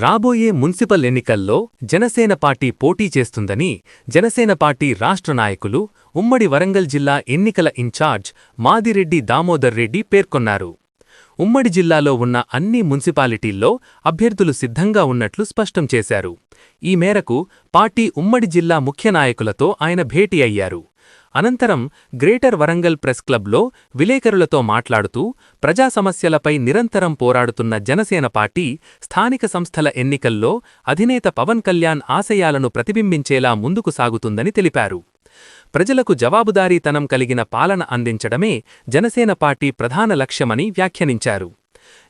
రాబోయే మున్సిపల్ ఎన్నికల్లో జనసేన పార్టీ పోటీ చేస్తుందని జనసేన పార్టీ రాష్ట్ర నాయకులు ఉమ్మడి వరంగల్ జిల్లా ఎన్నికల ఇన్ఛార్జ్ మాదిరెడ్డి దామోదర్ రెడ్డి పేర్కొన్నారు. ఉమ్మడి జిల్లాలో ఉన్న అన్ని మున్సిపాలిటీల్లో అభ్యర్థులు సిద్ధంగా ఉన్నట్లు స్పష్టం చేశారు. ఈ మేరకు పార్టీ ఉమ్మడి జిల్లా ముఖ్య నాయకులతో ఆయన భేటీ అయ్యారు. అనంతరం గ్రేటర్ వరంగల్ ప్రెస్ క్లబ్లో విలేకరులతో మాట్లాడుతూ ప్రజా సమస్యలపై నిరంతరం పోరాడుతున్న జనసేన పార్టీ స్థానిక సంస్థల ఎన్నికల్లో అధినేత పవన్ కళ్యాణ్ ఆశయాలను ప్రతిబింబించేలా ముందుకు సాగుతుందని తెలిపారు. ప్రజలకు జవాబుదారీతనం కలిగిన పాలన అందించడమే జనసేన పార్టీ ప్రధాన లక్ష్యమని వ్యాఖ్యానించారు.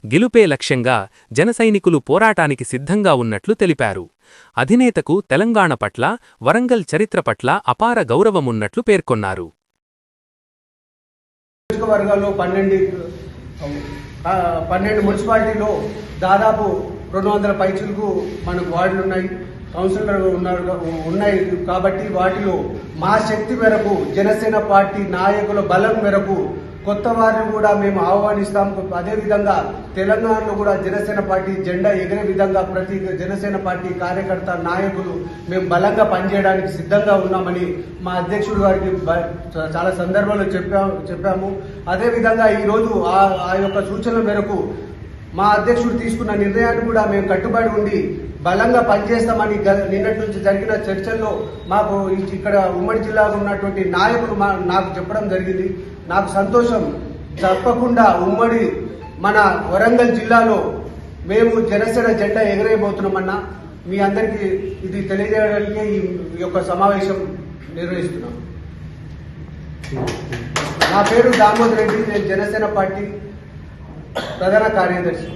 గెలుపే లక్ష్యంగా జనసైనికులు పోరాటానికి సిద్ధంగా ఉన్నట్లు తెలిపారు. అధినేతకు తెలంగాణ పట్ల వరంగల్ చరిత్ర పట్ల అపార గౌరవమున్నట్లు పేర్కొన్నారు. పన్నెండు పన్నెండు మున్సిపాలిటీలో దాదాపు రెండు వందల పైచులకు మనకు వార్డులు ఉన్నాయి కౌన్సిలర్ ఉన్నారు ఉన్నాయి. కాబట్టి వాటిలో మా శక్తి మేరకు జనసేన పార్టీ నాయకుల బలం మేరకు కొత్త వారిని కూడా మేము ఆహ్వానిస్తాం. అదేవిధంగా తెలంగాణలో కూడా జనసేన పార్టీ జెండా ఎగిరే విధంగా ప్రతి జనసేన పార్టీ కార్యకర్త నాయకులు మేము బలంగా పనిచేయడానికి సిద్ధంగా ఉన్నామని మా అధ్యక్షుడు గారికి చాలా సందర్భాల్లో చెప్పాము. చెప్పాము అదేవిధంగా ఈరోజు ఆ ఆ యొక్క సూచనల మేరకు మా అధ్యక్షుడు తీసుకున్న నిర్ణయాన్ని కూడా మేము కట్టుబడి ఉండి బలంగా పనిచేస్తామని నిన్నటి నుంచి జరిగిన చర్చల్లో మాకు ఇక్కడ ఉమ్మడి జిల్లాకు ఉన్నటువంటి నాయకులు మా నాకు చెప్పడం జరిగింది. నాకు సంతోషం. తప్పకుండా ఉమ్మడి మన వరంగల్ జిల్లాలో మేము జనసేన జెండా ఎగరేయబోతున్నామన్నా మీ అందరికీ ఇది తెలియజేయడానికే ఈ యొక్క సమావేశం నిర్వహిస్తున్నాం. నా పేరు దామోదర్ రెడ్డి నేను జనసేన పార్టీ ప్రధాన కార్యదర్శి.